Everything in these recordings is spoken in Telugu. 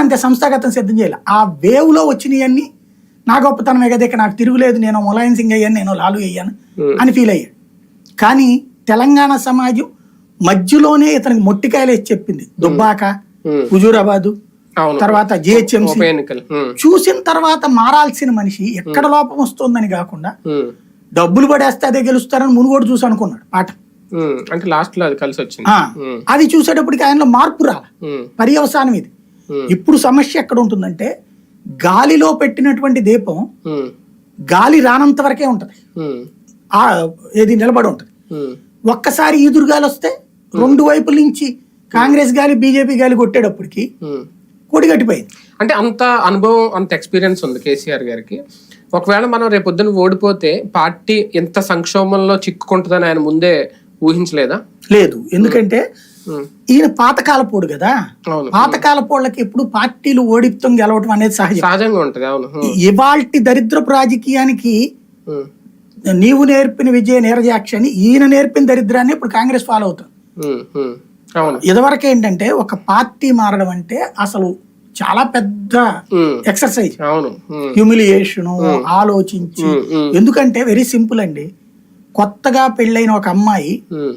అంతే సంస్థాగతం సిద్ధం చేయాలి. ఆ వేవ్లో వచ్చినవన్నీ నా గొప్పతనమే కదా ఇక నాకు తిరుగులేదు నేను ములాయం సింగ్ అయ్యాను నేను లాలు అయ్యాను. అని ఫీల్ అయ్యాడు. కానీ తెలంగాణ సమాజం మధ్యలోనే ఇతనికి మొట్టికాయలు వేసి చెప్పింది. దుబ్బాక హుజూరాబాదు తర్వాత జిహెచ్ఎంసీ. చూసిన తర్వాత మారాల్సిన మనిషి ఎక్కడ లోపం వస్తుందని కాకుండా డబ్బులు పడేస్తే అదే గెలుస్తారని మునుగోడు చూసి అనుకున్నాడు పాట అంటే లాస్ట్లో అది కలిసి వచ్చింది. అది చూసేటప్పటికి ఆయనలో మార్పు రాల. పర్యవసానం ఇది. ఇప్పుడు సమస్య ఎక్కడ ఉంటుందంటే గాలిలో పెట్టినటువంటి దీపం గాలి రానంత వరకే ఉంటది. ఆ ఏది నిలబడి ఉంటది. ఒక్కసారి ఈదురు గాలి వస్తే రెండు వైపుల నుంచి కాంగ్రెస్ గాలి బీజేపీ గాలి కొట్టేటప్పటికి. కొడిగట్టిపోయింది అంటే అంత అనుభవం అంత ఎక్స్పీరియన్స్ ఉంది కేసీఆర్ గారికి. ఒకవేళ మనం రేపొద్దున ఓడిపోతే పార్టీ ఎంత సంక్షోభంలో చిక్కుకుంటుందని ఆయన ముందే ఊహించలేదా? లేదు. ఎందుకంటే ఈయన పాతకాలపోడు కదా? పాతకాలపోళ్ళకి ఎప్పుడు పార్టీలు ఓడిపుతం గెలవటం అనేది సహజం. సహజంగా ఉంటది అవును. ఇవాల్టి దరిద్రపు రాజకీయానికి నీవు నేర్పిన విజయ నీరజాక్షి అని ఈయన నేర్పిన దరిద్రాన్ని ఇప్పుడు కాంగ్రెస్ ఫాలో అవుతుంది ఇదివరకు ఏంటంటే ఒక పార్టీ మారడం అంటే అసలు చాలా పెద్ద ఎక్సర్సైజ్. హ్యూమిలియేషన్ ఆలోచించి. ఎందుకంటే వెరీ సింపుల్ అండి. కొత్తగా పెళ్ళైన ఒక అమ్మాయి.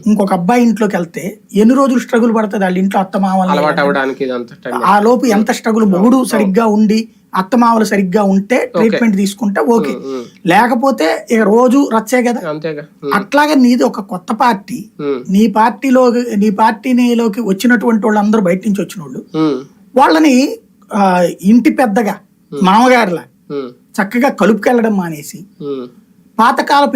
ఇంకొక అబ్బాయి ఇంట్లోకి వెళ్తే ఎన్ని రోజులు స్ట్రగుల్ పడుతుంది? వాళ్ళ ఇంట్లో అత్తమామలు ఆ లోపు ఎంత స్ట్రగుల్ మొగుడు సరిగ్గా ఉండి అత్తమామలు సరిగ్గా ఉంటే ట్రీట్మెంట్ తీసుకుంటే ఓకే. లేకపోతే ఇక రోజు రచ్చే కదా. అట్లాగే నీది ఒక కొత్త పార్టీ. నీ పార్టీలో నీ పార్టీలోకి వచ్చినటువంటి వాళ్ళు అందరూ బయట నుంచి వచ్చిన వాళ్ళు వాళ్ళని ఇంటి పెద్దగా మామగారిలా చక్కగా కలుపుకెళ్ళడం మానేసి ఉమ్. పాతకాలపు